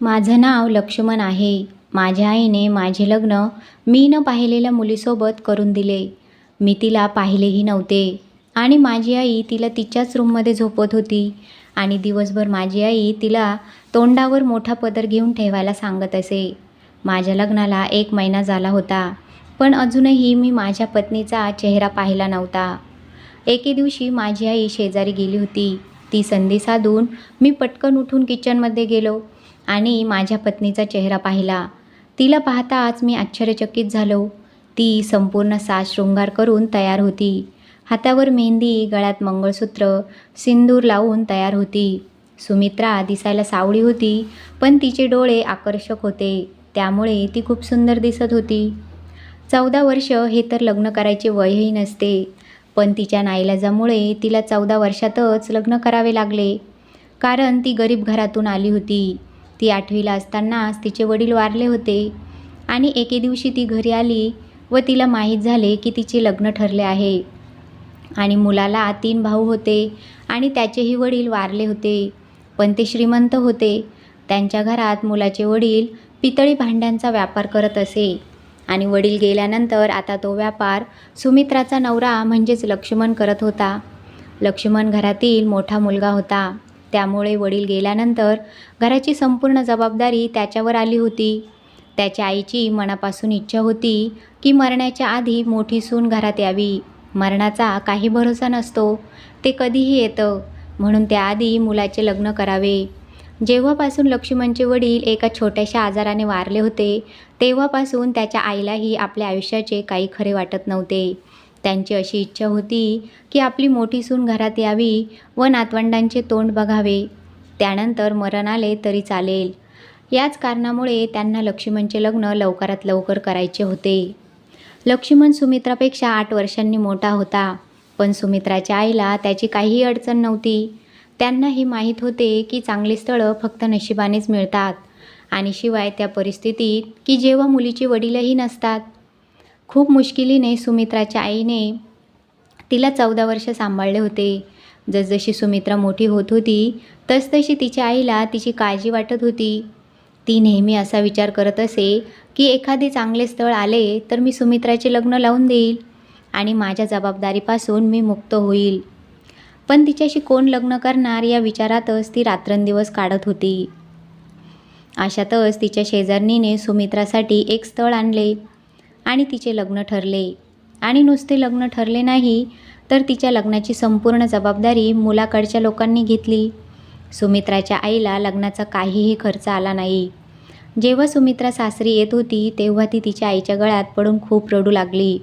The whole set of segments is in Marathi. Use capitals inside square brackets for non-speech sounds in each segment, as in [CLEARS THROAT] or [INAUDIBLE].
माझं नाव लक्ष्मण आहे. माझ्या आईने माझे लग्न मी न पाहिलेल्या मुलीसोबत करून दिले. मी तिला पाहिलेही नव्हते. आणि माझी आई तिला तिच्याच रूममध्ये झोपत होती. आणि दिवसभर माझी आई तिला तोंडावर मोठा पदर घेऊन ठेवायला सांगत असे. माझ्या लग्नाला एक महिना झाला होता. पण अजूनही मी माझ्या पत्नीचा चेहरा पाहिला नव्हता. एके दिवशी माझी आई शेजारी गेली होती. ती संधी साधून मी पटकन उठून किचनमध्ये गेलो. आणि माझ्या पत्नीचा चेहरा पाहिला. तिला पाहताच मी आश्चर्यचकित झालो. ती संपूर्ण साज शृंगार करून तयार होती. हातावर मेहंदी गळ्यात मंगळसूत्र सिंदूर लावून तयार होती. सुमित्रा दिसायला सावळी होती पण तिचे डोळे आकर्षक होते. त्यामुळे ती खूप सुंदर दिसत होती. चौदा वर्ष हे तर लग्न करायचे वयही नसते पण तिच्या नाईलाजामुळे तिला चौदा वर्षातच लग्न करावे लागले. कारण ती गरीब घरातून आली होती. ती आठवीला असतानाच तिचे वडील वारले होते. आणि एके दिवशी ती घरी आली व तिला माहीत झाले की तिचे लग्न ठरले आहे. आणि मुलाला तीन भाऊ होते आणि त्याचेही वडील वारले होते. पण ते श्रीमंत होते. त्यांच्या घरात मुलाचे वडील पितळी भांड्यांचा व्यापार करत असे. आणि वडील गेल्यानंतर आता तो व्यापार सुमित्राचा नवरा म्हणजेच लक्ष्मण करत होता. लक्ष्मण घरातील मोठा मुलगा होता. त्यामुळे वडील गेल्यानंतर घराची संपूर्ण जबाबदारी त्याच्यावर आली होती. त्याच्या आईची मनापासून इच्छा होती की मरण्याच्या आधी मोठी सून घरात यावी. मरणाचा काही भरोसा नसतो. ते कधीही येतं. म्हणून त्याआधी मुलाचे लग्न करावे. जेव्हापासून लक्ष्मणचे वडील एका छोट्याशा आजाराने वारले होते तेव्हापासून त्याच्या आईलाही आपल्या आयुष्याचे काही खरे वाटत नव्हते. त्यांची अशी इच्छा होती की आपली मोठी सून घरात यावी व नातवंडांचे तोंड बघावे. त्यानंतर मरण आले तरी चालेल. याच कारणामुळे त्यांना लक्ष्मणचे लग्न लवकरात लवकर करायचे होते. लक्ष्मण सुमित्रापेक्षा आठ वर्षांनी मोठा होता पण सुमित्राच्या आईला त्याची काहीही अडचण नव्हती. त्यांना हे माहीत होते की चांगली स्थळं फक्त नशिबानेच मिळतात. आणि शिवाय त्या परिस्थितीत की जेव्हा मुलीचे वडीलही नसतात खूप मुश्किलीने सुमित्राच्या आईने तिला चौदा वर्ष सांभाळले होते. जसजशी सुमित्रा मोठी होत होती तसतशी तिच्या आईला तिची काळजी वाटत होती. ती नेहमी असा विचार करत असे की एखादे चांगले स्थळ आले तर मी सुमित्राचे लग्न लावून देईल आणि माझ्या जबाबदारीपासून मी मुक्त होईल. पण तिच्याशी कोण लग्न करणार या विचारातच ती रात्रंदिवस काढत होती. अशातच तिच्या शेजारणीने सुमित्रासाठी एक स्थळ आणले. आणि तिचे लग्न ठरले. आणि नुसते लग्न ठरले नाही तर तिच्या लग्नाची संपूर्ण जबाबदारी मुलाकडच्या लोकांनी घेतली. सुमित्राच्या आईला लग्नाचा काहीही खर्च आला नाही. जेव्हा सुमित्रा सासरी येत होती तेव्हा ती तिच्या आईच्या गळ्यात पडून खूप रडू लागली.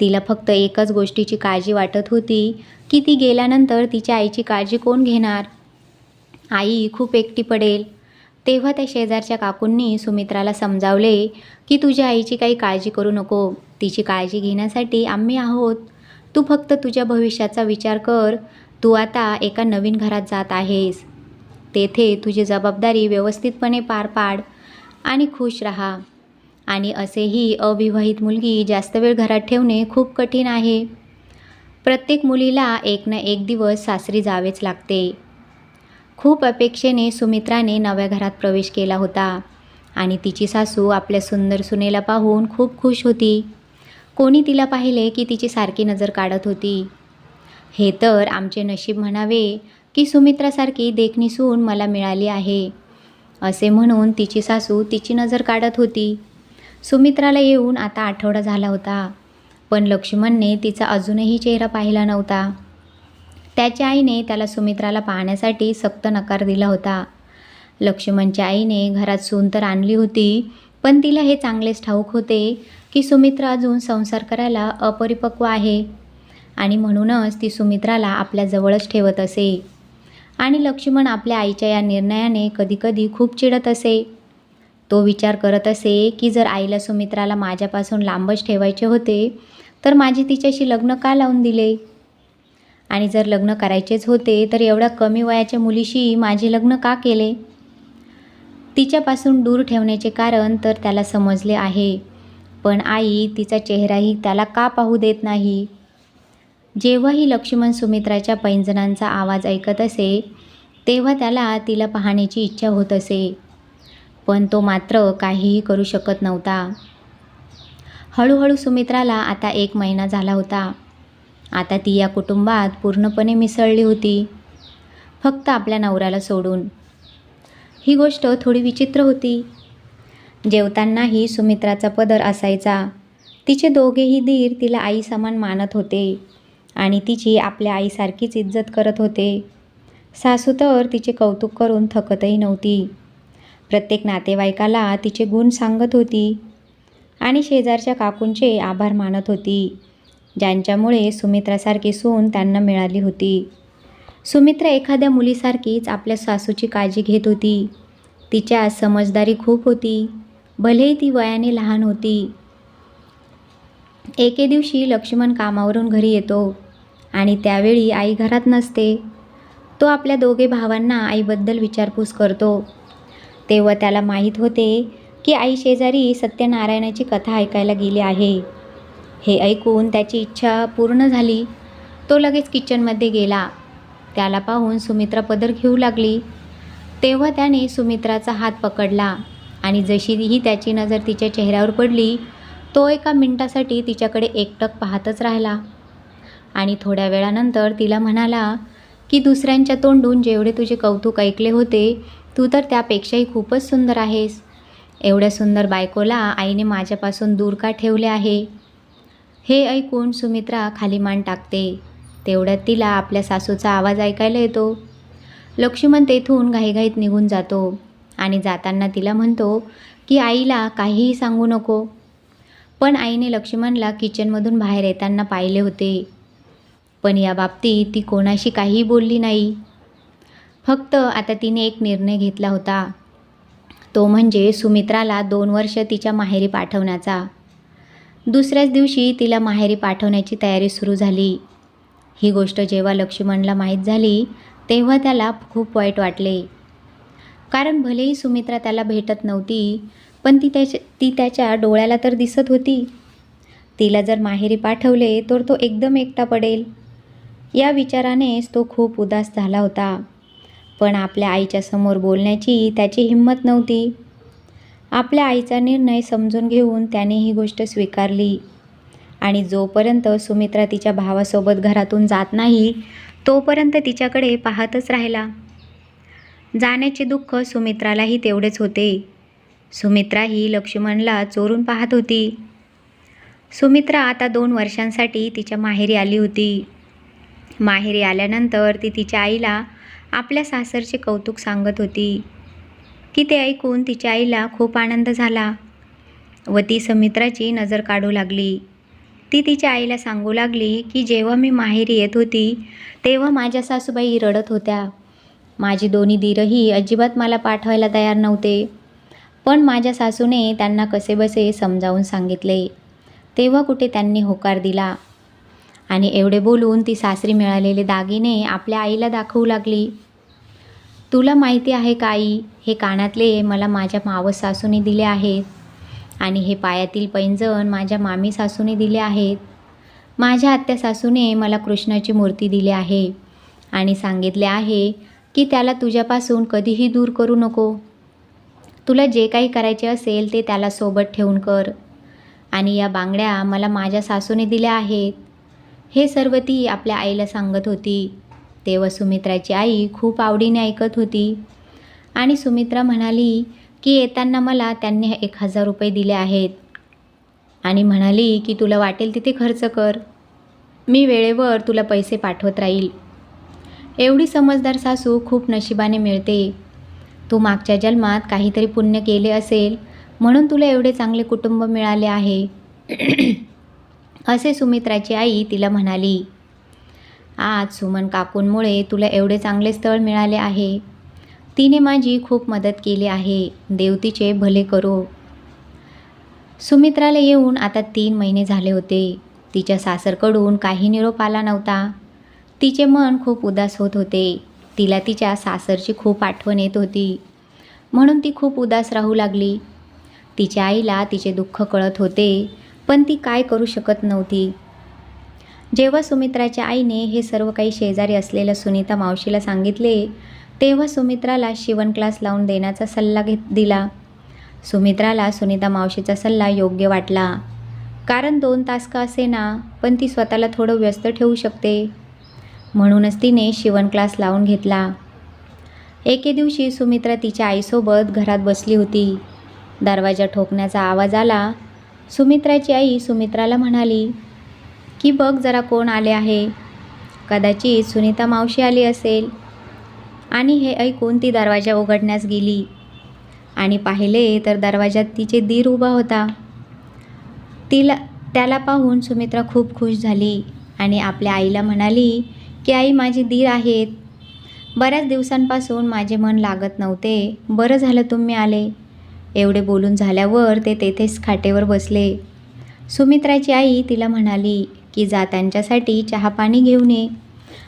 तिला फक्त एकच गोष्टीची काळजी वाटत होती की ती गेल्यानंतर तिच्या आईची काळजी कोण घेणार? आई खूप एकटी पडेल. तेव्हा त्या शेजारच्या काकूंनी सुमित्राला समजावले की तुझ्या आईची काही काळजी करू नको. तिची काळजी घेण्यासाठी आम्ही आहोत. तू फक्त तुझ्या भविष्याचा विचार कर. तू आता एका नवीन घरात जात आहेस. तेथे तुझी जबाबदारी व्यवस्थितपणे पार पाड आणि खुश राहा. आणि असेही अविवाहित मुलगी जास्त वेळ घरात ठेवणे खूप कठीण आहे. प्रत्येक मुलीला एक ना एक दिवस सासरी जावेच लागते. खूप अपेक्षेने सुमित्राने नव्या घरात प्रवेश केला होता. आणि तिची सासू आपल्या सुंदर सुनेला पाहून खूप खुश होती. कोणी तिला पाहिले की तिची सारखी नजर काढत होती. हे तर आमचे नशीब म्हणावे की सुमित्रासारखी देखणी सून मला मिळाली आहे असे म्हणून तिची सासू तिची नजर काढत होती. सुमित्राला येऊन आता आठवडा झाला होता पण लक्ष्मणने तिचा अजूनही चेहरा पाहिला नव्हता. त्याच्या आईने त्याला सुमित्राला पाहण्यासाठी सक्त नकार दिला होता. लक्ष्मणच्या आईने घरात सून तर आणली होती पण तिला हे चांगलेच ठाऊक होते की सुमित्रा अजून संसार करायला अपरिपक्व आहे आणि म्हणूनच ती सुमित्राला आपल्या जवळच ठेवत असे. आणि लक्ष्मण आपल्या आईच्या या निर्णयाने कधीकधी खूप चिडत असे. तो विचार करत असे की जर आईला सुमित्राला माझ्यापासून लांबच ठेवायचे होते तर माझी तिच्याशी लग्न का लावून दिले? आणि जर लग्न करायचेच होते तर एवढ्या कमी वयाच्या मुलीशी माझे लग्न का केले? तिच्यापासून दूर ठेवण्याचे कारण तर त्याला समजले आहे. पण आई तिचा चेहराही त्याला का पाहू देत नाही? जेव्हाही लक्ष्मण सुमित्राच्या पैंजणांचा आवाज ऐकत असे तेव्हा त्याला तिला पाहण्याची इच्छा होत असे. पण तो मात्र काहीही करू शकत नव्हता. हळूहळू सुमित्राला आता एक महिना झाला होता. आता ती या कुटुंबात पूर्णपणे मिसळली होती. फक्त आपल्या नवऱ्याला सोडून. ही गोष्ट थोडी विचित्र होती. जेवतानाही सुमित्राचा पदर असायचा. तिचे दोघेही धीर तिला आई समान मानत होते आणि तिची आपल्या आईसारखीच इज्जत करत होते. सासू तर तिचे कौतुक करून थकतही नव्हती. प्रत्येक नातेवाईकाला तिचे गुण सांगत होती आणि शेजारच्या काकूंचे आभार मानत होती. ज्यांच्यामुळे सुमित्रासारखी सून त्यांना मिळाली होती. सुमित्रा एखाद्या मुलीसारखीच आपल्या सासूची काळजी घेत होती. तिच्या समजदारी खूप होती. भलेही ती वयाने लहान होती. एके दिवशी लक्ष्मण कामावरून घरी येतो आणि त्यावेळी आई घरात नसते. तो आपल्या दोघे भावांना आईबद्दल विचारपूस करतो. तेव्हा त्याला माहीत होते की आई शेजारी सत्यनारायणाची कथा ऐकायला गेली आहे. हे ऐकून त्याची इच्छा पूर्ण झाली. तो लगेच किचनमध्ये गेला. त्याला पाहून सुमित्रा पदर घेऊ लागली. तेव्हा त्याने सुमित्राचा हात पकडला आणि जशीही त्याची नजर तिच्या चेहऱ्यावर पडली तो एका मिनटासाठी तिच्याकडे एकटक पाहतच राहिला. आणि थोड्या वेळानंतर तिला म्हणाला की दुसऱ्यांच्या तोंडून जेवढे तुझे कौतुक ऐकले होते तू तर त्यापेक्षाही खूपच सुंदर आहेस. एवढ्या सुंदर बायकोला आईने माझ्यापासून दूर का ठेवले आहे? हे ऐकून सुमित्रा खाली मान टाकते. तेवढ्यात तिला आपल्या सासूचा आवाज ऐकायला येतो. लक्ष्मण तेथून घाईघाईत निघून जातो आणि जाताना तिला म्हणतो की आईला काहीही सांगू नको. पण आईने लक्ष्मणला किचनमधून बाहेर येताना पाहिले होते. पण या बाबतीत ती कोणाशी काहीही बोलली नाही. फक्त आता तिने एक निर्णय घेतला होता. तो म्हणजे सुमित्राला दोन वर्ष तिच्या माहेरी पाठवण्याचा. दुसऱ्याच दिवशी तिला माहेरी पाठवण्याची तयारी सुरू झाली. ही गोष्ट जेव्हा लक्ष्मणला माहीत झाली तेव्हा त्याला खूप वाईट वाटले. कारण भलेही सुमित्रा त्याला भेटत नव्हती पण ती त्याच्या ती त्याच्या डोळ्याला तर दिसत होती. तिला जर माहेरी पाठवले तर तो एकदम एकटा पडेल. या विचारानेच तो खूप उदास झाला होता. पण आपल्या आईच्या समोर बोलण्याची त्याची हिंमत नव्हती. आपल्या आईचा निर्णय समजून घेऊन त्याने ही गोष्ट स्वीकारली. आणि जोपर्यंत सुमित्रा तिच्या भावासोबत घरातून जात नाही तोपर्यंत तिच्याकडे पाहतच राहिला. जाण्याचे दुःख सुमित्रालाही तेवढेच होते. सुमित्रा ही लक्ष्मणला चोरून पाहत होती. सुमित्रा आता दोन वर्षांसाठी तिच्या माहेरी आली होती. माहेरी आल्यानंतर ती तिच्या आईला आपल्या सासरचे कौतुक सांगत होती. की ते ऐकून तिच्या आईला खूप आनंद झाला. व ती समित्राची नजर काढू लागली. ती तिच्या आईला सांगू लागली की जेव्हा मी माहेरी येत होती तेव्हा माझ्या सासूबाई रडत होत्या. माझी दोन्ही दीरही अजिबात मला पाठवायला तयार नव्हते. पण माझ्या सासूने त्यांना कसेबसे समजावून सांगितले. तेव्हा कुठे त्यांनी होकार दिला. आणि एवढे बोलून ती सासरी मिळालेले दागिने आपल्या आईला दाखवू लागली. तुला माहिती आहे का आई? हे कानातले मला माझ्या मावस सासूने दिले आहेत. आणि हे पायातील पैंजण माझ्या मामी सासूने दिले आहेत. माझ्या आत्या सासूने मला कृष्णाची मूर्ती दिली आहे. आणि सांगितले आहे की त्याला तुझ्यापासून कधीही दूर करू नको. तुला जे काही करायचे असेल ते त्याला सोबत ठेवून कर. आणि या बांगड्या मला माझ्या सासूने दिल्या आहेत. हे सर्व ती आपल्या आईला सांगत होती. तेव्हा सुमित्राची आई खूप आवडीने ऐकत होती. आणि सुमित्रा म्हणाली की येताना मला त्यांनी एक हजार रुपये दिले आहेत. आणि म्हणाली की तुला वाटेल तिथे खर्च कर. मी वेळेवर तुला पैसे पाठवत राहील. एवढी समजदार सासू खूप नशिबाने मिळते. तू मागच्या जन्मात काहीतरी पुण्य केले असेल म्हणून तुला एवढे चांगले कुटुंब मिळाले आहे. [CLEARS THROAT] असे सुमित्राची आई तिला म्हणाली. आज सुमन काकूंमुळे तुला एवढे चांगले स्थळ मिळाले आहे. तिने माझी खूप मदत केली आहे. देवतीचे भले करो. सुमित्राला येऊन आता तीन महिने झाले होते. तिच्या सासरकडून काही निरोप आला नव्हता. तिचे मन खूप उदास होत होते. तिला तिच्या सासरची खूप आठवण येत होती. म्हणून ती खूप उदास राहू लागली. तिच्या आईला तिचे दुःख कळत होते पण ती काय करू शकत नव्हती. जेव्हा सुमित्राच्या आईने हे सर्व काही शेजारी असलेल्या सुनीता मावशीला सांगितले तेव्हा सुमित्राला शिवण क्लास लावून देण्याचा सल्ला घेत दिला. सुमित्राला सुनीता मावशीचा सल्ला योग्य वाटला. कारण दोन तास का असे ना पण ती स्वतःला थोडं व्यस्त ठेवू शकते. म्हणूनच तिने शिवण क्लास लावून घेतला. एके दिवशी सुमित्रा तिच्या आईसोबत घरात बसली होती. दरवाजा ठोकण्याचा आवाज आला. सुमित्राची आई सुमित्राला म्हणाली की बघ जरा कोण आले आहे. कदाचित सुनीता मावशी आली असेल. आणि हे ऐकून ती दरवाजा उघडण्यास गेली. आणि पाहिले तर दरवाजात तिचे दीर उभा होता. तिला त्याला पाहून सुमित्रा खूप खुश झाली आणि आपल्या आईला म्हणाली की आई माझी दीर आहेत. बऱ्याच दिवसांपासून माझे मन लागत नव्हते. बरं झालं तुम्ही आले. एवढे बोलून झाल्यावर ते तेथेच खाटेवर बसले. सुमित्राची आई तिला म्हणाली की जा त्यांच्यासाठी चहापाणी घेऊन ये.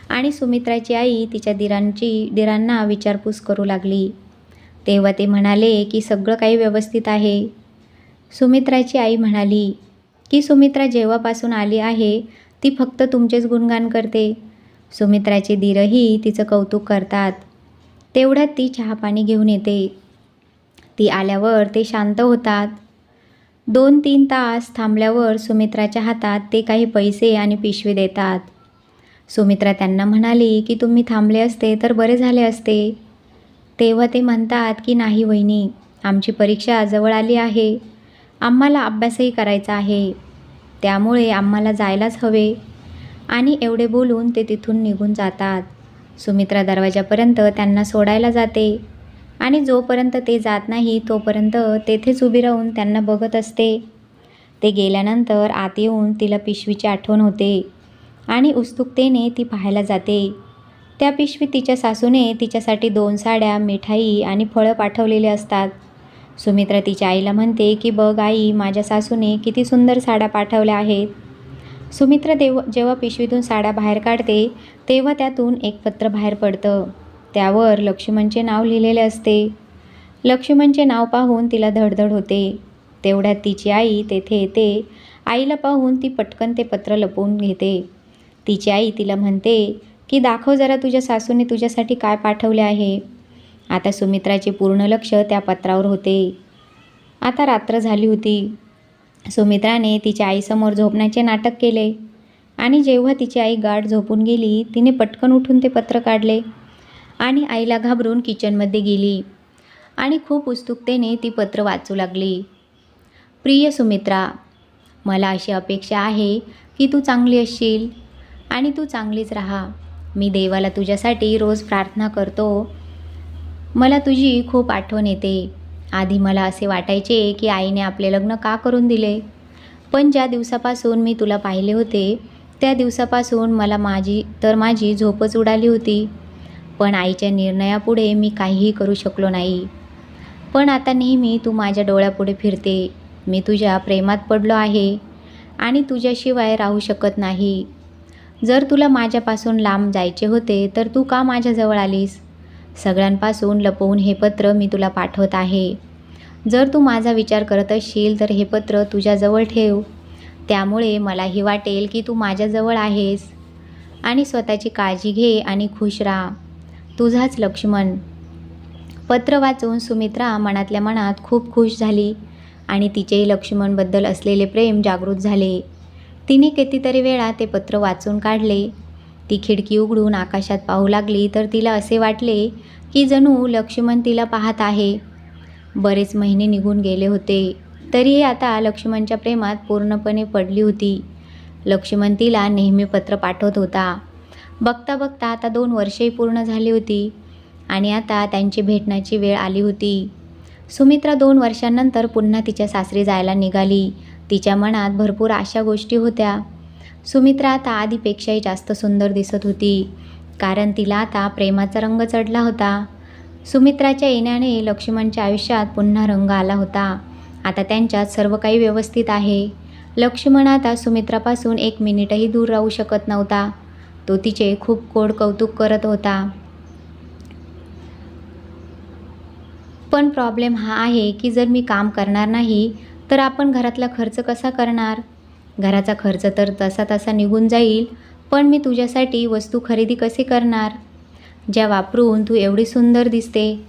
आणि सुमित्राची आई तिच्या दिरांची दिरांना विचारपूस करू लागली. तेव्हा ते म्हणाले की सगळं काही व्यवस्थित आहे. सुमित्राची आई म्हणाली की सुमित्रा जेव्हापासून आली आहे ती फक्त तुमचेच गुणगान करते. सुमित्राचे धीरही तिचं कौतुक करतात. तेवढ्यात ती चहापाणी घेऊन येते. ती आल्यावर ते शांत होतात. दोन तीन तास थांबल्यावर सुमित्राच्या हातात ते काही पैसे आणि पिशवी देतात. सुमित्रा त्यांना म्हणाली की तुम्ही थांबले असते तर बरे झाले असते. तेव्हा ते म्हणतात की नाही वहिनी आमची परीक्षा जवळ आली आहे. आम्हाला अभ्यासही करायचा आहे. त्यामुळे आम्हाला जायलाच हवे. आणि एवढे बोलून ते तिथून निघून जातात. सुमित्रा दरवाजापर्यंत त्यांना सोडायला जाते. आणि जोपर्यंत ते जात नाही तोपर्यंत तेथेच उभी राहून त्यांना बघत असते. ते गेल्यानंतर आत येऊन तिला पिशवीची आठवण होते आणि उत्सुकतेने ती पाहायला जाते. त्या पिशवीत तिच्या सासूने तिच्यासाठी दोन साड्या मिठाई आणि फळं पाठवलेले असतात. सुमित्रा तिच्या आईला म्हणते की बघ आई माझ्या सासूने किती सुंदर साड्या पाठवल्या आहेत. सुमित्रा देव जेव्हा पिशवीतून साड्या बाहेर काढते तेव्हा त्यातून एक पत्र बाहेर पडतं. त्यावर लक्ष्मणचे नाव लिहिलेले असते. लक्ष्मणचे नाव पाहून तिला धडधड होते. तेवढ्यात तिची आई तेथे येते. आईला पाहून ती पटकन ते पत्र लपवून घेते. तिची आई तिला म्हणते की दाखव जरा तुझ्या सासूने तुझ्यासाठी काय पाठवले आहे. आता सुमित्राचे पूर्ण लक्ष त्या पत्रावर होते. आता रात्र झाली होती. सुमित्राने तिच्या आईसमोर झोपण्याचे नाटक केले. आणि जेव्हा तिची आई गाठ झोपून गेली तिने पटकन उठून ते पत्र काढले. आणि आईला घाबरून किचनमध्ये गेली. आणि खूप उत्सुकतेने ती पत्र वाचू लागली. प्रिय सुमित्रा मला अशी अपेक्षा आहे की तू चांगली असशील आणि तू चांगलीच राहा. मी देवाला तुझ्यासाठी रोज प्रार्थना करतो. मला तुझी खूप आठवण येते. आधी मला असे वाटायचे की आईने आपले लग्न का करून दिले? पण ज्या दिवसापासून मी तुला पाहिले होते त्या दिवसापासून मला माझी तर माझी झोपच उडाली होती. पण आईच्या निर्णयापुढे मी काहीही करू शकलो नाही. पण आता नेहमी तू माझ्या डोळ्यापुढे फिरते. मी तुझ्या प्रेमात पडलो आहे आणि तुझ्याशिवाय राहू शकत नाही. जर तुला माझ्यापासून लांब जायचे होते तर तू का माझ्याजवळ आलीस? सगळ्यांपासून लपवून हे पत्र मी तुला पाठवत आहे. जर तू माझा विचार करत असशील तर हे पत्र तुझ्याजवळ ठेव. त्यामुळे मलाही वाटेल की तू माझ्याजवळ आहेस. आणि स्वतःची काळजी घे आणि खुश राहा. तुझाच लक्ष्मण. पत्र वाचून सुमित्रा मनातल्या मनात खूप खुश झाली आणि तिचेही लक्ष्मणबद्दल असलेले प्रेम जागृत झाले. तिने कितीतरी वेळा ते पत्र वाचून काढले. ती खिडकी उघडून आकाशात पाहू लागली तर तिला असे वाटले की जणू लक्ष्मण तिला पाहत आहे. बरेच महिने निघून गेले होते. तरीही आता लक्ष्मणच्या प्रेमात पूर्णपणे पडली होती. लक्ष्मण तिला नेहमी पत्र पाठवत होता. बघता बघता आता दोन वर्षेही पूर्ण झाली होती आणि आता त्यांची भेटण्याची वेळ आली होती. सुमित्रा दोन वर्षांनंतर पुन्हा तिच्या सासरी जायला निघाली. तिच्या मनात भरपूर अशा गोष्टी होत्या. सुमित्रा आता आधीपेक्षाही जास्त सुंदर दिसत होती कारण तिला आता प्रेमाचा रंग चढला होता. सुमित्राच्या येण्याने लक्ष्मणच्या आयुष्यात पुन्हा रंग आला होता. आता त्यांच्यात सर्व काही व्यवस्थित आहे. लक्ष्मण आता सुमित्रापासून एक मिनिटही दूर राहू शकत नव्हता. तो तिचे खूप कोड कौतुक करत होता. पण प्रॉब्लेम हा आहे की जर मी काम करणार नाही तर आपण घरातला खर्च कसा करणार? घराचा खर्च तर तसा तसा निघून जाईल पण मी तुझ्यासाठी वस्तू खरेदी कशी करणार? ज्या वापरून तू एवढी सुंदर दिसते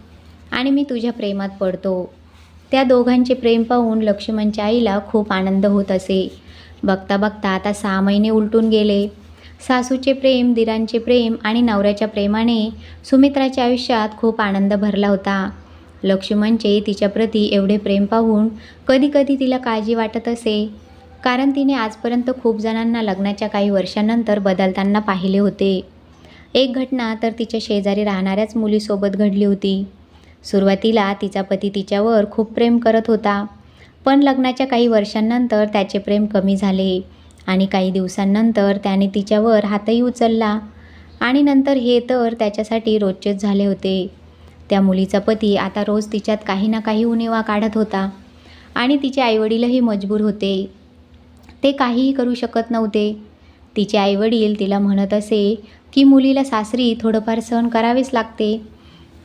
आणि मी तुझ्या प्रेमात पडतो. त्या दोघांचे प्रेम पाहून लक्ष्मणच्या आईला खूप आनंद होत असे. बघता बघता आता सहा महिने उलटून गेले. सासूचे प्रेम दिरांचे प्रेम आणि नवऱ्याच्या प्रेमाने सुमित्राच्या आयुष्यात खूप आनंद भरला होता. लक्ष्मणचे तिच्याप्रती एवढे प्रेम पाहून कधीकधी तिला काळजी वाटत असे. कारण तिने आजपर्यंत खूप जणांना लग्नाच्या काही वर्षांनंतर बदलताना पाहिले होते. एक घटना तर तिच्या शेजारी राहणाऱ्याच मुलीसोबत घडली होती. सुरुवातीला तिचा पती तिच्यावर खूप प्रेम करत होता. पण लग्नाच्या काही वर्षांनंतर त्याचे प्रेम कमी झाले. आणि काही दिवसांनंतर त्याने तिच्यावर हातही उचलला. आणि नंतर हे तर त्याच्यासाठी रोजचेच झाले होते. त्या मुलीचा पती आता रोज तिच्यात काही ना काही उणेवा काढत होता. आणि तिचे आईवडीलही मजबूर होते. ते काहीही करू शकत नव्हते. तिचे आईवडील तिला म्हणत असे की मुलीला सासरी थोडंफार सहन करावेच लागते.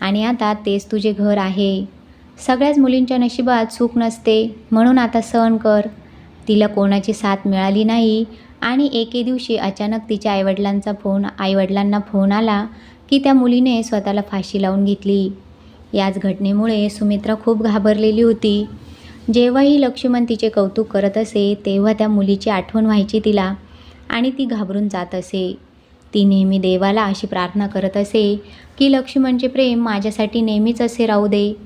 आणि आता तेच तुझे घर आहे. सगळ्याच मुलींच्या नशिबात सुख नसते. म्हणून आता सहन कर. तिला कोणाची साथ मिळाली नाही. आणि एके दिवशी अचानक तिच्या आईवडिलांचा फोन आईवडिलांना फोन आला की त्या मुलीने स्वतःला फाशी लावून घेतली. याच घटनेमुळे सुमित्रा खूप घाबरलेली होती. जेव्हाही लक्ष्मण तिचे कौतुक करत असे तेव्हा त्या मुलीची आठवण व्हायची तिला आणि ती घाबरून जात असे. ती नेहमी देवाला अशी प्रार्थना करत असे की लक्ष्मणचे प्रेम माझ्यासाठी नेहमीच असे राहू दे.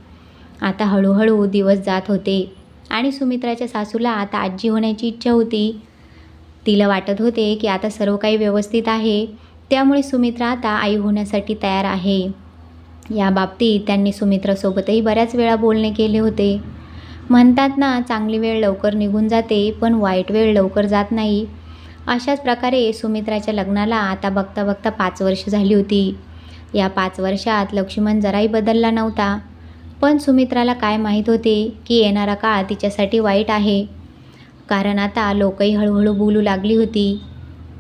आता हळूहळू दिवस जात होते. आणि सुमित्राच्या सासूला आता आजी होण्याची इच्छा होती. तिला वाटत होते की आता सर्व काही व्यवस्थित आहे. त्यामुळे सुमित्रा आता आई होण्यासाठी तयार आहे. या बाबतीत त्यांनी सुमित्रासोबतही बऱ्याच वेळा बोलणे केले होते. म्हणतात ना चांगली वेळ लवकर निघून जाते पण वाईट वेळ लवकर जात नाही. अशाच प्रकारे सुमित्राच्या लग्नाला आता बघता बघता पाच वर्ष झाली होती. या पाच वर्षात लक्ष्मण जराही बदलला नव्हता. पण सुमित्राला काय माहीत होते की येणारा काळ तिच्यासाठी वाईट आहे. कारण आता लोकही हळूहळू बोलू लागली होती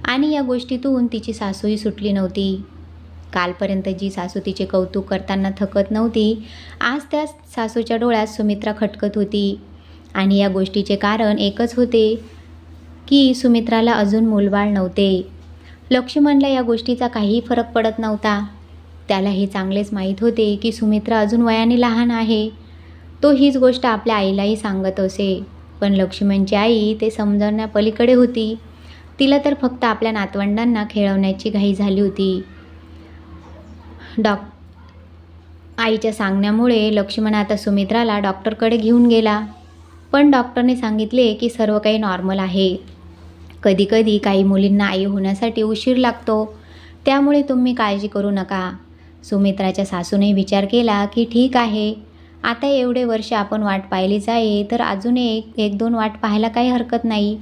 आणि या गोष्टीतून तिची सासूही सुटली नव्हती. कालपर्यंत जी सासू तिचे कौतुक करताना थकत नव्हती आज त्या सासूच्या डोळ्यात सुमित्रा खटकत होती. आणि या गोष्टीचे कारण एकच होते की सुमित्राला अजून मूलबाळ नव्हते. लक्ष्मणला या गोष्टीचा काहीही फरक पडत नव्हता. त्याला हे चांगलेच माहीत होते की सुमित्रा अजून वयाने लहान आहे. तो हीच गोष्ट आपल्या आईलाही सांगत असे. पण लक्ष्मणची आई ते समजवण्यापलीकडे होती. तिला तर फक्त आपल्या नातवंडांना खेळवण्याची घाई झाली होती. डॉक आईच्या सांगण्यामुळे लक्ष्मण आता सुमित्राला डॉक्टरकडे घेऊन गेला. पण डॉक्टरने सांगितले की सर्व काही नॉर्मल आहे. कधीकधी काही मुलींना आई होण्यासाठी उशीर लागतो. त्यामुळे तुम्ही काळजी करू नका. सुमित्राच्या सासूने विचार केला की ठीक आहे. आता एवढे वर्ष आपण वाट पाहिलीच आहे तर अजून एक एक दोन वाट पाहायला काही हरकत नाही.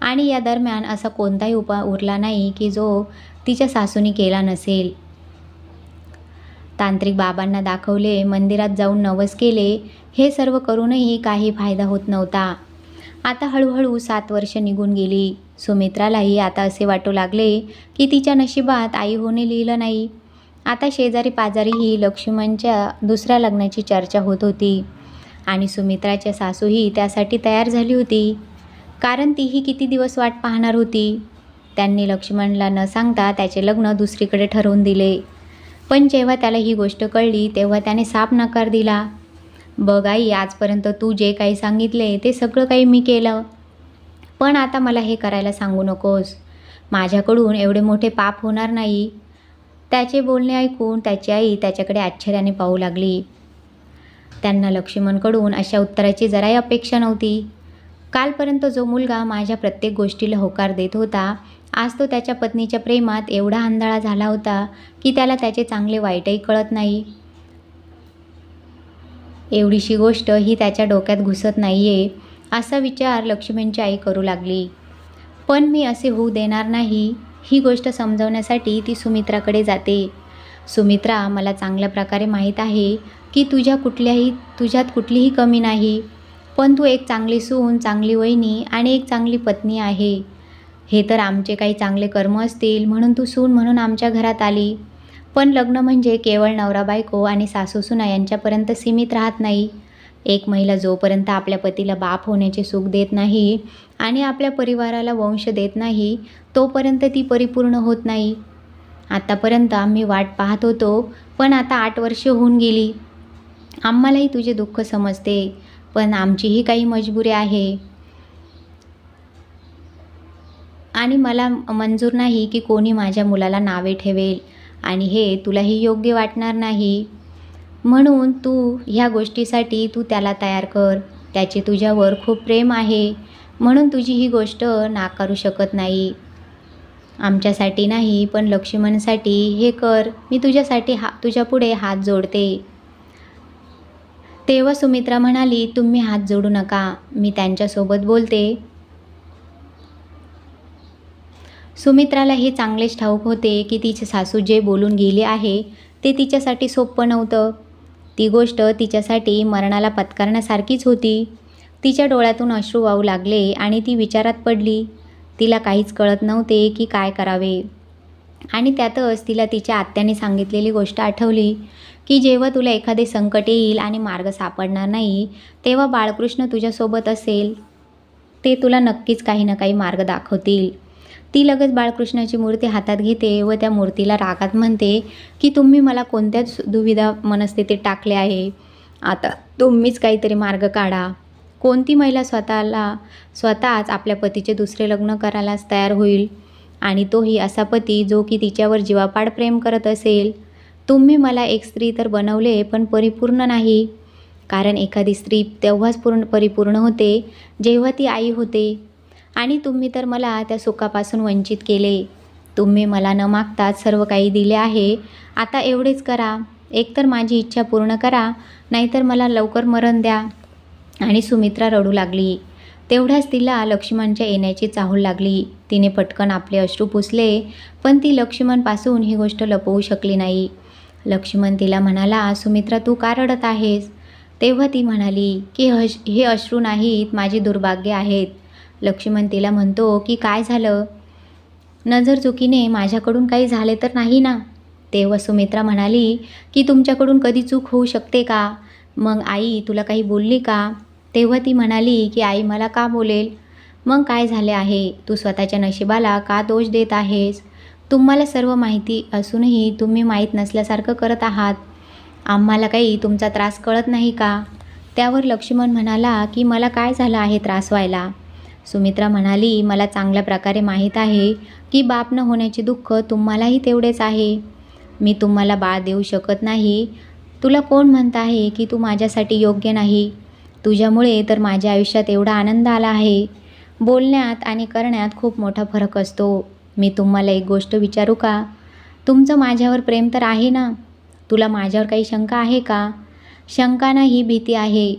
आणि या दरम्यान असा कोणताही उपाय उरला नाही की जो तिच्या सासूने केला नसेल. तांत्रिक बाबांना दाखवले मंदिरात जाऊन नवस केले हे सर्व करूनही काही फायदा होत नव्हता. आता हळूहळू सात वर्ष निघून गेली. सुमित्रालाही आता असे वाटू लागले की तिच्या नशिबात आई होणे लिहिलं नाही. आता शेजारी पाजारी ही लक्ष्मणच्या दुसऱ्या लग्नाची चर्चा होत होती. आणि सुमित्राच्या सासूही त्यासाठी तयार झाली होती. कारण तीही किती दिवस वाट पाहणार होती. त्यांनी लक्ष्मणला न सांगता त्याचे लग्न दुसरीकडे ठरवून दिले. पण जेव्हा त्याला ही गोष्ट कळली तेव्हा त्याने साफ नकार दिला. बघ आई आजपर्यंत तू जे काही सांगितले ते सगळं काही मी केलं. पण आता मला हे करायला सांगू नकोस. माझ्याकडून एवढे मोठे पाप होणार नाही. त्याचे बोलणे ऐकून त्याची आई त्याच्याकडे आश्चर्याने पाहू लागली. त्यांना लक्ष्मणकडून अशा उत्तराची जराही अपेक्षा नव्हती. कालपर्यंत जो मुलगा माझ्या प्रत्येक गोष्टीला होकार देत होता आज तो त्याच्या पत्नीच्या प्रेमात एवढा आंधळा झाला होता की त्याला त्याचे चांगले वाईटही कळत नाही. एवढीशी गोष्ट ही त्याच्या डोक्यात घुसत नाही आहे असा विचार लक्ष्मींची आई करू लागली. पण मी असे होऊ देणार नाही. ही गोष्ट समजवण्यासाठी ती सुमित्राकडे जाते. सुमित्रा मला चांगल्या प्रकारे माहीत आहे की तुझ्या कुठल्याही तुझ्यात कुठलीही कमी नाही पण तू एक चांगली सून चांगली वहिनी आणि एक चांगली पत्नी आहे. हे तर आमचे काही चांगले कर्म असतील म्हणून तू सून म्हणून आमच्या घरात आली. पण लग्न म्हणजे केवळ नवरा बायको आणि सासू सुना यांच्यापर्यंत सीमित राहत नाही. एक महिला जोपर्यंत आपल्या पतीला बाप होण्याचे सुख देत नाही आणि आपल्या परिवाराला वंश देत नाही तोपर्यंत ती परिपूर्ण होत नाही. आत्तापर्यंत आम्ही वाट पाहत होतो पण आता आठ वर्षे होऊन गेली. आम्हालाही तुझे दुःख समजते पण आमचीही काही मजबुरी आहे. आणि मला मंजूर नाही की कोणी माझ्या मुलाला नावे ठेवेल आणि हे तुलाही योग्य वाटणार नाही. म्हणून तू ह्या गोष्टीसाठी तू त्याला तयार कर त्याचे तुझ्यावर खूप प्रेम आहे. म्हणून तुझी ही गोष्ट नाकारू शकत नाही. आमच्यासाठी नाही पण लक्ष्मणसाठी हे कर. मी तुझ्यासाठी हा तुझ्यापुढे हात जोडते. तेव्हा सुमित्रा म्हणाली तुम्ही हात जोडू नका. मी त्यांच्यासोबत बोलते. सुमित्राला हे चांगलेच ठाऊक होते की तिचे सासू जे बोलून गेले आहे ते तिच्यासाठी सोपं नव्हतं. ती गोष्ट तिच्यासाठी मरणाला पत्करण्यासारखीच होती. तिच्या डोळ्यातून अश्रू वाहू लागले आणि ती विचारात पडली. तिला काहीच कळत नव्हते की काय करावे. आणि त्यातच तिला तिच्या आत्याने सांगितलेली गोष्ट आठवली की जेव्हा तुला एखादे संकट येईल आणि मार्ग सापडणार नाही तेव्हा बाळकृष्ण तुझ्यासोबत असेल. ते तुला नक्कीच काही ना काही मार्ग दाखवतील. ती लगेच बाळकृष्णाची मूर्ती हातात घेते व त्या मूर्तीला रागात म्हणते की तुम्ही मला कोणत्याच दुविधा मनस्थितीत टाकले आहे. आता तुम्हीच काहीतरी मार्ग काढा. कोणती महिला स्वतःला स्वतःच आपल्या पतीचे दुसरे लग्न करायलाच तयार होईल? आणि तोही असा पती जो की तिच्यावर जीवापाड प्रेम करत असेल. तुम्ही मला एक स्त्री तर बनवले पण परिपूर्ण नाही. कारण एखादी स्त्री तेव्हाच पूर्ण परिपूर्ण होते जेव्हा ती आई होते. आणि तुम्ही तर मला त्या सुखापासून वंचित केले. तुम्ही मला न मागताच सर्व काही दिले आहे. आता एवढेच करा. एकतर माझी इच्छा पूर्ण करा नाहीतर मला लवकर मरण द्या. आणि सुमित्रा रडू लागली. तेवढ्याच तिला लक्ष्मणच्या येण्याची चाहूल लागली. तिने पटकन आपले अश्रू पुसले पण ती लक्ष्मणपासून ही गोष्ट लपवू शकली नाही. लक्ष्मण तिला म्हणाला सुमित्रा तू का रडत आहेस? तेव्हा ती म्हणाली की हश हे अश्रू नाहीत माझी दुर्भाग्य आहेत. लक्ष्मण तिला म्हणतो की काय झालं? नजर चुकीने माझ्याकडून काही झाले तर नाही ना? तेव्हा सुमित्रा म्हणाली की तुमच्याकडून कधी चूक होऊ शकते का? मग आई तुला काही बोलली का? तेव्हा ती म्हणाली की आई मला का बोलेल? मग काय झाले आहे? तू स्वतःच्या नशिबाला का दोष देत आहेस? तुम्हाला सर्व माहिती असूनही तुम्ही माहीत नसल्यासारखं करत आहात. आम्हाला काही तुमचा त्रास कळत नाही का? त्यावर लक्ष्मण म्हणाला की मला काय झालं आहे त्रास व्हायला? सुमित्रा म्हणाली मला चांगल्या प्रकारे माहीत आहे की बाप न होण्याचे दुःख तुम्हालाही तेवढेच आहे. मी तुम्हाला बाळ देऊ शकत नाही. तुला कोण म्हणत आहे की तू माझ्यासाठी योग्य नाही? तुझ्यामुळे तर माझ्या आयुष्यात एवढा आनंद आला आहे. बोलण्यात आणि करण्यात खूप मोठा फरक असतो. मी तुम्हाला एक गोष्ट विचारू का? तुमचं माझ्यावर प्रेम तर आहे ना? तुला माझ्यावर काही शंका आहे का? शंका ना ही भीती आहे.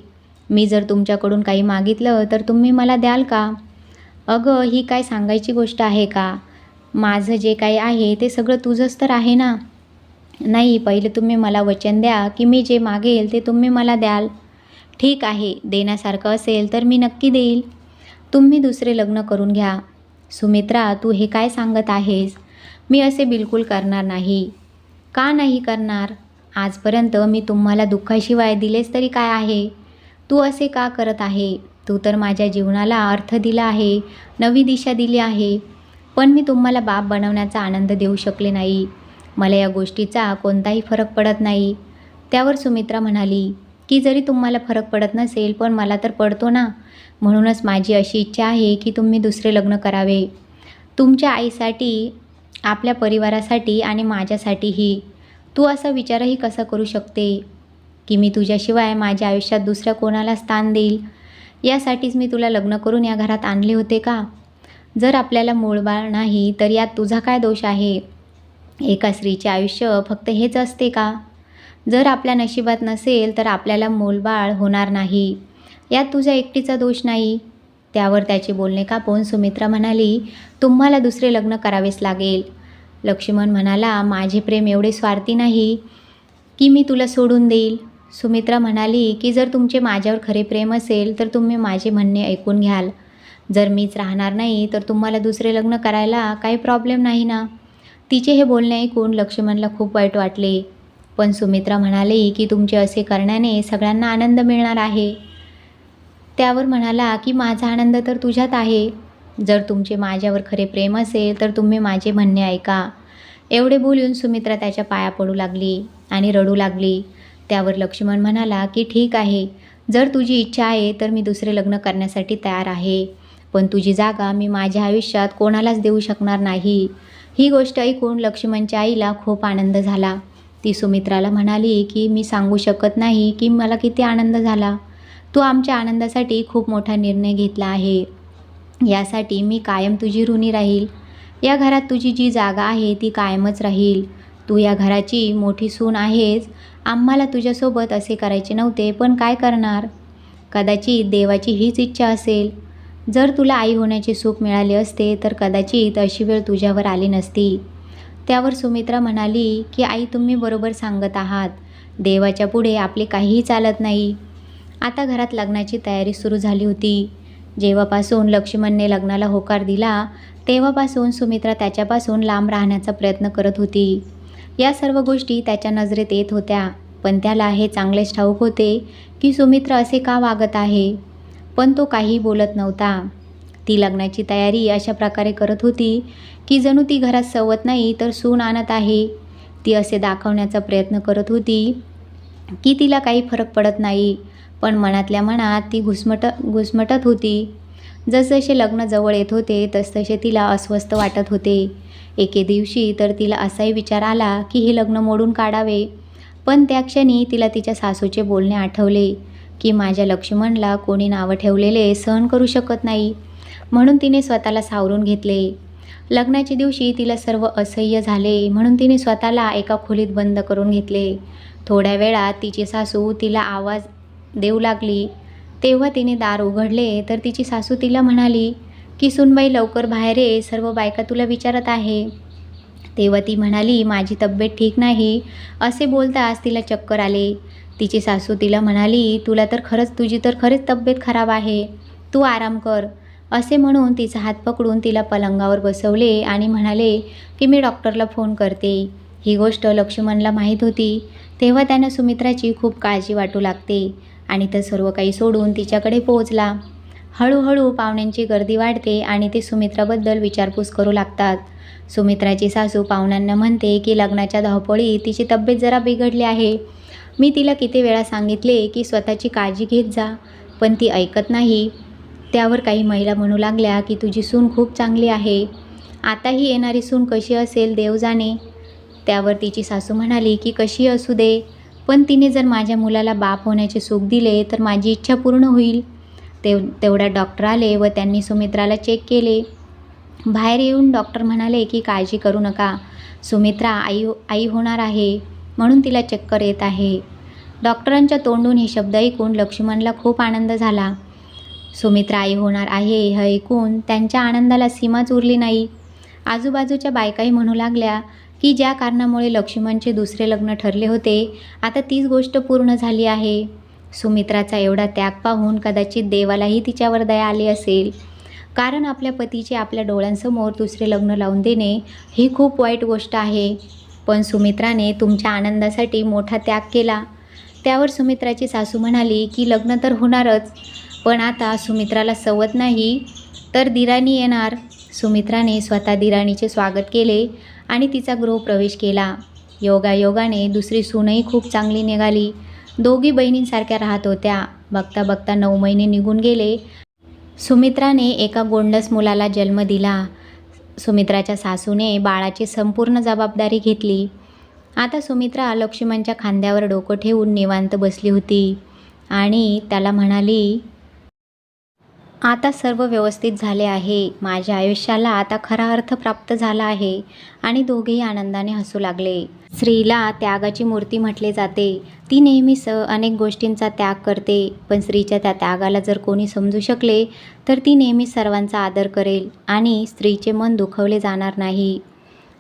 मी जर तुमच्याकडून काही मागितलं तर तुम्ही मला द्याल का? अगं ही काय सांगायची गोष्ट आहे का? माझं जे काही आहे ते सगळं तुझंच तर आहे ना? नाही पहिले तुम्ही मला वचन द्या की मी जे मागेल ते तुम्ही मला द्याल. ठीक आहे देण्यासारखं असेल तर मी नक्की देईल. तुम्ही दुसरे लग्न करून घ्या. सुमित्रा तू हे काय सांगत आहेस? मी असे बिलकुल करणार नाही. का नाही करणार? आजपर्यंत मी तुम्हाला दुःखाशिवाय दिलेच तरी काय आहे? तू असे का करत आहे? तू तर माझ्या जीवनाला अर्थ दिला आहे नवी दिशा दिली आहे. पण मी तुम्हाला बाप बनवण्याचा आनंद देऊ शकले नाही. मला या गोष्टीचा कोणताही फरक पडत नाही. त्यावर सुमित्रा म्हणाली की जरी तुम्हाला फरक पडत नसेल पण मला तर पडतो ना. म्हणूनच माझी अशी इच्छा आहे की तुम्ही दुसरे लग्न करावे. तुमच्या आईसाठी आपल्या परिवारासाठी आणि माझ्यासाठीही. तू असा विचारही कसा करू शकते? की मी तुझ्याशिवाय माझ्या आयुष्यात दुसऱ्या कोणाला स्थान देईल? यासाठीच मी तुला लग्न करून या घरात आणले होते का? जर आपल्याला मूळबाळ नाही तर यात तुझा काय दोष आहे? एका स्त्रीचे आयुष्य फक्त हेच असते का? जर आपल्या नशिबात नसेल तर आपल्याला मोलबाळ होणार नाही. यात तुझा एकटीचा दोष नाही. त्यावर त्याचे बोलणे कापून सुमित्रा म्हणाली तुम्हाला दुसरे लग्न करावेच लागेल. लक्ष्मण म्हणाला माझे प्रेम एवढे स्वार्थी नाही की मी तुला सोडून देईल. सुमित्रा म्हणाली की जर तुमचे माझ्यावर खरे प्रेम असेल तर तुम्ही माझे म्हणणे ऐकून घ्याल. जर मीच राहणार नाही तर तुम्हाला दुसरे लग्न करायला काही प्रॉब्लेम नाही ना? तिचे हे बोलणे ऐकून लक्ष्मणला खूप वाईट वाटले. पण सुमित्रा म्हणाली की तुमचे असे करण्याने सगळ्यांना आनंद मिळणार आहे. त्यावर म्हणाला की माझा आनंद तर तुझ्यात आहे. जर तुमचे माझ्यावर खरे प्रेम असेल तर तुम्ही माझे म्हणणे ऐका. एवढे बोलून सुमित्रा त्याच्या पाया पडू लागली आणि रडू लागली. त्यावर लक्ष्मण म्हणाला की ठीक आहे. जर तुझी इच्छा आहे तर मी दुसरे लग्न करण्यासाठी तयार आहे. पण तुझी जागा मी माझ्या आयुष्यात कोणालाच देऊ शकणार नाही. ही गोष्ट ऐकून लक्ष्मणच्या आईला खूप आनंद झाला. ती सुमित्राला म्हणाली की मी सांगू शकत नाही की मला किती आनंद झाला. तू आमच्या आनंदासाठी खूप मोठा निर्णय घेतला आहे. यासाठी मी कायम तुझी ऋणी राहील. या घरात तुझी जी जागा आहे ती कायमच राहील. तू या घराची मोठी सून आहेस. आम्हाला तुझ्यासोबत असे करायचे नव्हते पण काय करणार? कदाचित देवाची हीच इच्छा असेल. जर तुला आई होण्याचे सुख मिळाले असते तर कदाचित अशी वेळ तुझ्यावर आली नसती. त्यावर सुमित्रा म्हणाली की आई तुम्ही बरोबर सांगत आहात. देवाच्या पुढे आपले काहीही चालत नाही. आता घरात लग्नाची तयारी सुरू झाली होती. जेव्हापासून लक्ष्मणने लग्नाला होकार दिला तेव्हापासून सुमित्रा त्याच्यापासून लांब राहण्याचा प्रयत्न करत होती. या सर्व गोष्टी त्याच्या नजरेत येत होत्या पण त्याला हे चांगलेच ठाऊक होते की सुमित्रा असे का वागत आहे? पण तो काही बोलत नव्हता. ती लग्नाची तयारी अशा प्रकारे करत होती की जणू ती घरात सवत नाही तर सून आणत आहे. ती असे दाखवण्याचा प्रयत्न करत होती की तिला काही फरक पडत नाही पण मनातल्या मनात ती घुसमट घुसमटत होती. जसजसे लग्न जवळ येत होते तसतसे तिला अस्वस्थ वाटत होते. एके दिवशी तर तिला असाही विचार आला की हे लग्न मोडून काढावे. पण त्या क्षणी तिला तिच्या सासूचे बोलणे आठवले की माझ्या लक्ष्मणला कोणी नावं ठेवलेले सहन करू शकत नाही. म्हणून तिने स्वतःला सावरून घेतले. लग्नाच्या दिवशी तिला सर्व असह्य झाले म्हणून तिने स्वतःला एका खोलीत बंद करून घेतले. थोड्या वेळात तिची सासू तिला आवाज देऊ लागली. तेव्हा तिने दार उघडले तर तिची सासू तिला म्हणाली की सुनबाई लवकर बाहेर ये सर्व बायका तुला विचारत आहे. तेव्हा ती म्हणाली माझी तब्येत ठीक नाही. असे बोलताच तिला चक्कर आले. तिची सासू तिला म्हणाली तुला तर खरंच तुझी तर खरंच तब्येत खराब आहे. तू आराम कर. असे म्हणून तिचा हात पकडून तिला पलंगावर बसवले आणि म्हणाले की मी डॉक्टरला फोन करते. ही गोष्ट लक्ष्मणला माहीत होती. तेव्हा त्यानं सुमित्राची खूप काळजी वाटू लागते आणि तर सर्व काही सोडून तिच्याकडे पोहोचला. हळूहळू पाहुण्यांची गर्दी वाढते आणि ते सुमित्राबद्दल विचारपूस करू लागतात. सुमित्राची सासू पाहुण्यांना म्हणते की लग्नाच्या धावपळीत तिची तब्येत जरा बिघडली आहे. मी तिला किती वेळा सांगितले की स्वतःची काळजी घेत जा पण ती ऐकत नाही. त्यावर काही महिला म्हणू लागल्या की तुझी सून खूप चांगली आहे. आता ही येणारी सून कशी असेल देव जाणे. त्यावर तिची सासू म्हणाली की कशी असू दे. पण तिने जर माझ्या मुलाला बाप होण्याचे सुख दिले तर माझी इच्छा पूर्ण होईल. तेव तेवढ्या डॉक्टर आले व त्यांनी सुमित्राला चेक केले. बाहेर येऊन डॉक्टर म्हणाले की काळजी करू नका. सुमित्रा आई हो-, आई होणार आहे. म्हणून तिला चक्कर येत आहे. डॉक्टरांच्या तोंडून हे शब्द ऐकून लक्ष्मणला खूप आनंद झाला. सुमित्रा आई होणार आहे हे ऐकून त्यांच्या आनंदाला सीमाच उरली नाही. आजूबाजूच्या बायकाही म्हणू लागल्या की ज्या कारणामुळे लक्ष्मणचे दुसरे लग्न ठरले होते आता तीच गोष्ट पूर्ण झाली आहे. सुमित्राचा एवढा त्याग पाहून कदाचित देवालाही तिच्यावर दया आली असेल. कारण आपल्या पतीचे आपल्या डोळ्यांसमोर दुसरे लग्न लावून देणे ही खूप वाईट गोष्ट आहे. पण सुमित्राने तुमच्या आनंदासाठी मोठा त्याग केला. त्यावर सुमित्राची सासू म्हणाली की लग्न तर होणारच पण आता सुमित्राला सवत नाही तर दिराणी येणार. सुमित्राने स्वतः दिराणीचे स्वागत केले आणि तिचा गृहप्रवेश केला. योगायोगाने दुसरी सूनही खूप चांगली निघाली. दोघी बहिणींसारख्या राहत होत्या. बघता बघता नऊ महिने निघून गेले. सुमित्राने एका गोंडस मुलाला जन्म दिला. सुमित्राच्या सासूने बाळाची संपूर्ण जबाबदारी घेतली. आता सुमित्रा लक्ष्मणच्या खांद्यावर डोकं ठेवून निवांत बसली होती आणि त्याला म्हणाली आता सर्व व्यवस्थित झाले आहे. माझ्या आयुष्याला आता खरा अर्थ प्राप्त झाला आहे आणि दोघेही आनंदाने हसू लागले. स्त्रीला त्यागाची मूर्ती म्हटले जाते. ती नेहमीच अनेक गोष्टींचा त्याग करते. पण स्त्रीच्या त्या त्यागाला जर कोणी समजू शकले तर ती नेहमी सर्वांचा आदर करेल आणि स्त्रीचे मन दुखवले जाणार नाही.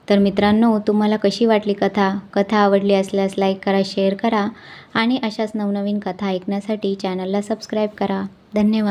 तर मित्रांनो तुम्हाला कशी वाटली कथा? कथा आवडली असल्यास लाईक करा शेअर करा आणि अशाच नवनवीन कथा ऐकण्यासाठी चॅनलला सबस्क्राईब करा. धन्यवाद.